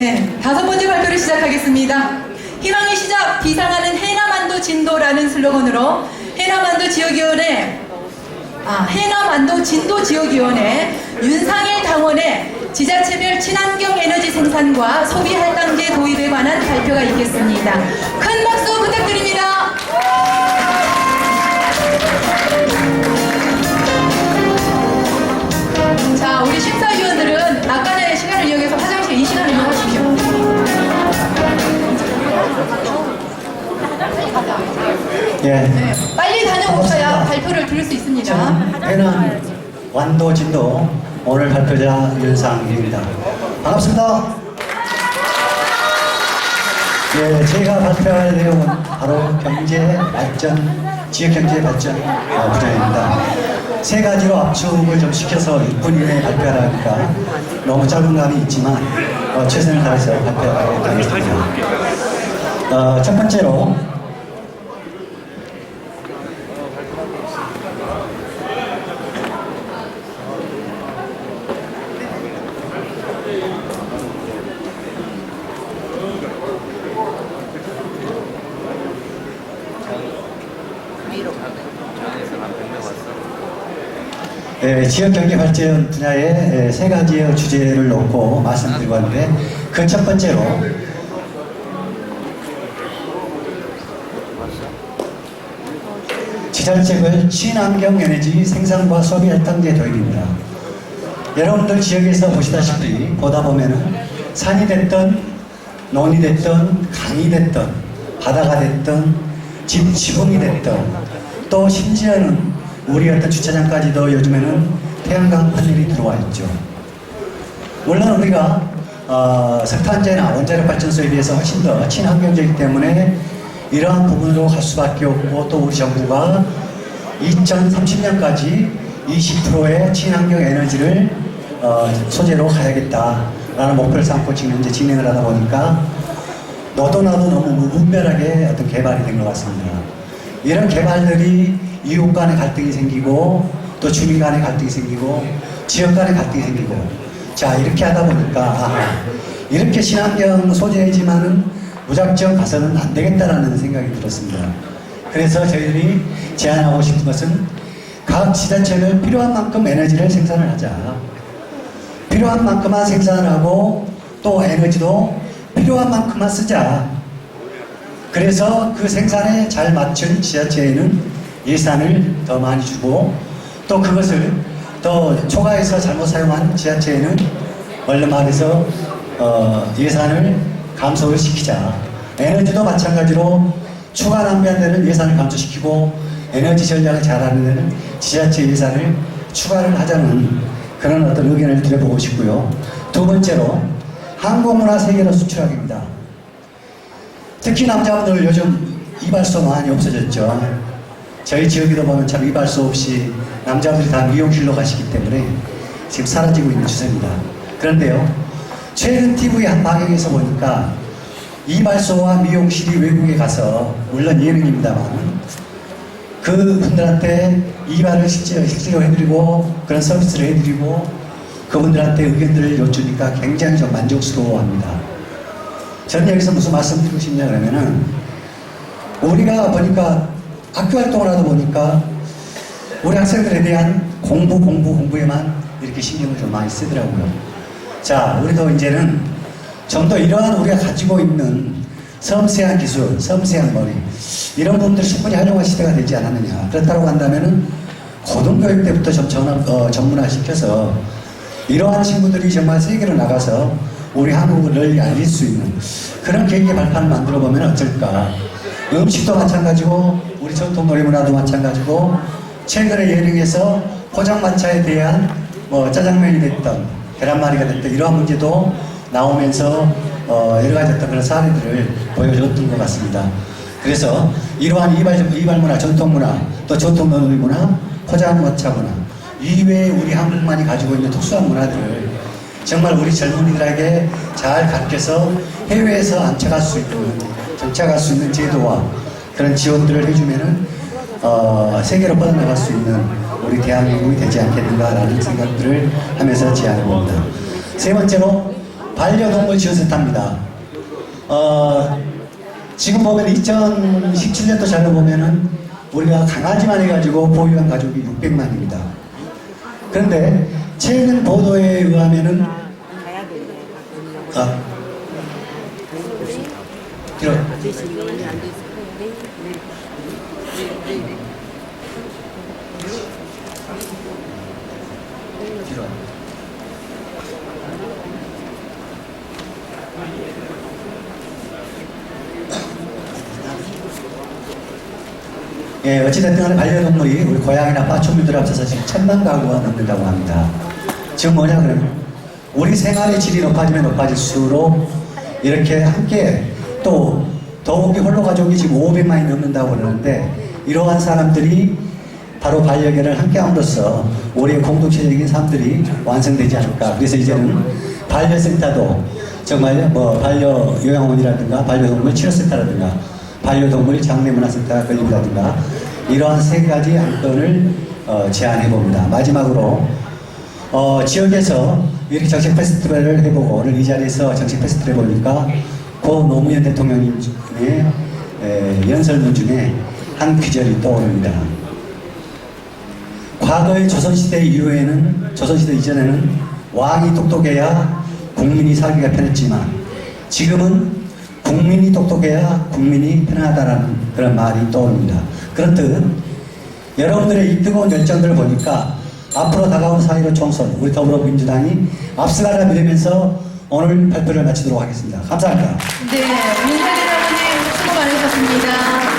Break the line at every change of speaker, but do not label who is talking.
네, 다섯 번째 발표를 시작하겠습니다. 희망의 시작, 비상하는 해남안도 진도라는 슬로건으로 해남안도 지역위원회, 아, 해남안도 진도 지역위원회 윤상일 당원의 지자체별 친환경 에너지 생산과 소비 할당제 도입에 관한 발표가 있겠습니다. 큰 박수 부탁드립니다.
예.
네, 빨리 다녀오셔야 발표를 들을 수 있습니다.
해남 완도 진도 오늘 발표자 윤상입니다. 반갑습니다. 예, 제가 발표할 내용은 바로 경제 발전, 지역 경제 발전 어, 분야입니다. 세 가지로 압축을 좀 시켜서 1분 이내에 발표하니까 너무 짧은 감이 있지만 어, 최선을 다해서 발표하도록 하겠습니다. 어, 첫 번째로 예, 지역 경제 발전 분야의 예, 세 가지의 주제를 놓고 말씀드리고 하는데 그 첫 번째로 지자체별 친환경 에너지 생산과 소비 할당제 도입입니다. 여러분들 지역에서 보시다시피 보다 보면은 산이 됐든 논이 됐든 강이 됐든 바다가 됐든 집 지붕이 됐든 또 심지어는 우리 어떤 주차장까지도 요즘에는 태양광 판넬이 들어와 있죠. 물론 우리가 어, 석탄재나 원자력 발전소에 비해서 훨씬 더 친환경적이기 때문에 이러한 부분으로 갈 수밖에 없고 또 우리 정부가 2030년까지 20%의 친환경 에너지를 어, 소재로 가야겠다라는 목표를 삼고 지금 현재 진행을 하다 보니까 너도 나도 너무 무분별하게 어떤 개발이 된 것 같습니다. 이런 개발들이 이웃 간의 갈등이 생기고 또 주민 간의 갈등이 생기고 지역 간의 갈등이 생기고 자 이렇게 하다 보니까 아, 이렇게 친환경 소재지만은 무작정 가서는 안 되겠다라는 생각이 들었습니다. 그래서 저희들이 제안하고 싶은 것은 각 지자체는 필요한 만큼 에너지를 생산을 하자. 필요한 만큼만 생산을 하고 또 에너지도 필요한 만큼만 쓰자. 그래서 그 생산에 잘 맞춘 지자체에는 예산을 더 많이 주고 또 그것을 더 초과해서 잘못 사용한 지자체에는 얼른 말해서 어, 예산을 감소를 시키자. 에너지도 마찬가지로 추가 낭비한 데는 예산을 감소시키고 에너지 전략을 잘하는 데는 지자체 예산을 추가를 하자는 그런 어떤 의견을 드려보고 싶고요. 두 번째로 한국문화 세계로 수출하기입니다. 특히 남자분들 요즘 이발소 많이 없어졌죠. 저희 지역에도 보면 참 이발소 없이 남자분들이 다 미용실로 가시기 때문에 지금 사라지고 있는 추세입니다. 그런데요, 최근 TV 한 방송에서 보니까 이발소와 미용실이 외국에 가서 물론 예능입니다만 그 분들한테 이발을 실제로, 실제로 해드리고 그런 서비스를 해드리고 그분들한테 의견들을 여쭈니까 굉장히 좀 만족스러워합니다. 저는 여기서 무슨 말씀드리고 싶냐 그러면은 우리가 보니까 학교 활동을 하다 보니까 우리 학생들에 대한 공부 공부 공부에만 이렇게 신경을 좀 많이 쓰더라고요. 자, 우리도 이제는 좀 더 이러한 우리가 가지고 있는 섬세한 기술, 섬세한 머리 이런 부분들 충분히 활용할 시대가 되지 않았느냐. 그렇다고 한다면은 고등교육 때부터 좀 전화, 어, 전문화 시켜서 이러한 친구들이 정말 세계로 나가서 우리 한국을 널리 알릴 수 있는 그런 계기의 발판을 만들어 보면 어떨까. 음식도 마찬가지고 우리 전통 놀이 문화도 마찬가지고 최근에 예능에서 포장마차에 대한 뭐 짜장면이 됐던 계란말이가 됐던 이러한 문제도 나오면서 어 여러 가지 어떤 그런 사례들을 보여줬던 것 같습니다. 그래서 이러한 이발, 이발 문화, 전통 문화, 또 전통 놀이 문화, 포장마차 문화 이외에 우리 한국만이 가지고 있는 특수한 문화들을 정말 우리 젊은이들에게 잘 가르쳐서 해외에서 안착할 수 있는 정착할 수 있는 제도와 그런 지원들을 해주면은 어, 세계로 뻗어나갈 수 있는 우리 대한민국이 되지 않겠는가라는 생각들을 하면서 제안해 봅니다. 세 번째로 반려동물 지원센터입니다. 어, 지금 보면 2017년도 자료 보면은 우리가 강아지만 해가지고 보유한 가족이 600만입니다. 그런데 최근 보도에 의하면은 아, 뒤로 예, 어찌됐든 반려동물이 우리 고양이나 파충류들 합쳐서 지금 천만 가구가 넘는다고 합니다. 지금 뭐냐 그러면 우리 생활의 질이 높아지면 높아질수록 이렇게 함께 또 더욱이 홀로 가족이 지금 500만이 넘는다고 그러는데 이러한 사람들이 바로 반려견을 함께 함으로써 우리의 공동체적인 삶들이 완성되지 않을까. 그래서 이제는 반려센터도 정말 뭐 반려 요양원이라든가 반려동물 치료센터라든가 반려동물 장례문화센터가 걸린다든가 이러한 세 가지 안건을 어, 제안해 봅니다. 마지막으로 어, 지역에서 이렇게 정책 페스티벌을 해보고 오늘 이 자리에서 정책 페스티벌 해보니까 고 노무현 대통령의 에, 연설문 중에 한 귀절이 떠오릅니다. 과거의 조선시대 이후에는 조선시대 이전에는 왕이 똑똑해야 국민이 살기가 편했지만 지금은 국민이 똑똑해야 국민이 편하다라는 그런 말이 떠오릅니다. 그렇듯 여러분들의 이 뜨거운 열정들을 보니까 앞으로 다가온 4.15 총선 우리 더불어민주당이 앞서가라 믿으면서 오늘 발표를 마치도록 하겠습니다. 감사합니다.
네, 민사진 의원님 수고 많으셨습니다.